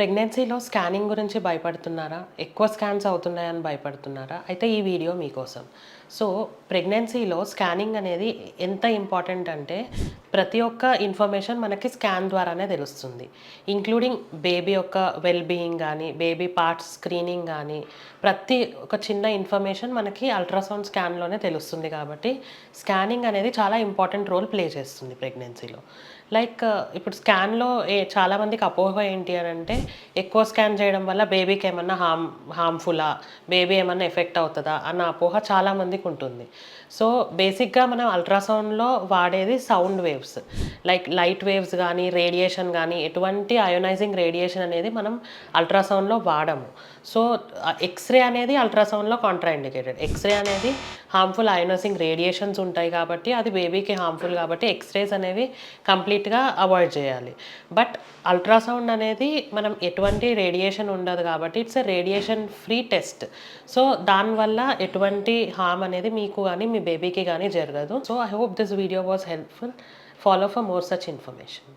ప్రెగ్నెన్సీలో స్కానింగ్ గురించి భయపడుతున్నారా? ఎక్కువ స్కాన్స్ అవుతున్నాయని భయపడుతున్నారా? అయితే ఈ వీడియో మీకోసం. సో ప్రెగ్నెన్సీలో స్కానింగ్ అనేది ఎంత ఇంపార్టెంట్ అంటే ప్రతి ఒక్క ఇన్ఫర్మేషన్ మనకి స్కాన్ ద్వారానే తెలుస్తుంది. ఇంక్లూడింగ్ బేబీ యొక్క వెల్ బీయింగ్ కానీ బేబీ పార్ట్స్ స్క్రీనింగ్ కానీ ప్రతి ఒక చిన్న ఇన్ఫర్మేషన్ మనకి అల్ట్రాసౌండ్ స్కాన్లోనే తెలుస్తుంది కాబట్టి స్కానింగ్ అనేది చాలా ఇంపార్టెంట్ రోల్ ప్లే చేస్తుంది ప్రెగ్నెన్సీలో. లైక్ ఇప్పుడు స్కాన్లో ఏ చాలామందికి అపోహ ఏంటి అని అంటే ఎక్కువ స్కాన్ చేయడం వల్ల బేబీకి ఏమన్నా హామ్ హార్మ్ఫుల్లా బేబీ ఏమన్నా ఎఫెక్ట్ అవుతుందా అన్న అపోహ చాలామందికి ఉంటుంది. సో బేసిక్గా మనం అల్ట్రాసౌండ్లో వాడేది sound waves like light waves కానీ రేడియేషన్ కానీ ఎటువంటి అయోనైజింగ్ రేడియేషన్ అనేది మనం అల్ట్రాసౌండ్లో వాడము. సో ఎక్స్రే uh, అనేది అల్ట్రాసౌండ్లో కాంట్రాఇండికేటెడ్ ఎక్స్రే అనేది హార్మ్ఫుల్ అయోనైజింగ్ రేడియేషన్స్ ఉంటాయి కాబట్టి అది బేబీకి హార్మ్ఫుల్ కాబట్టి ఎక్స్రేస్ అనేవి కంప్లీట్గా అవాయిడ్ చేయాలి. బట్ అల్ట్రాసౌండ్ అనేది మనం ఎటువంటి రేడియేషన్ ఉండదు కాబట్టి it's a radiation free test so దానివల్ల ఎటువంటి హార్మ్ అనేది మీకు కానీ మీ బేబీకి కానీ జరగదు. So I hope this video was helpful follow for more such information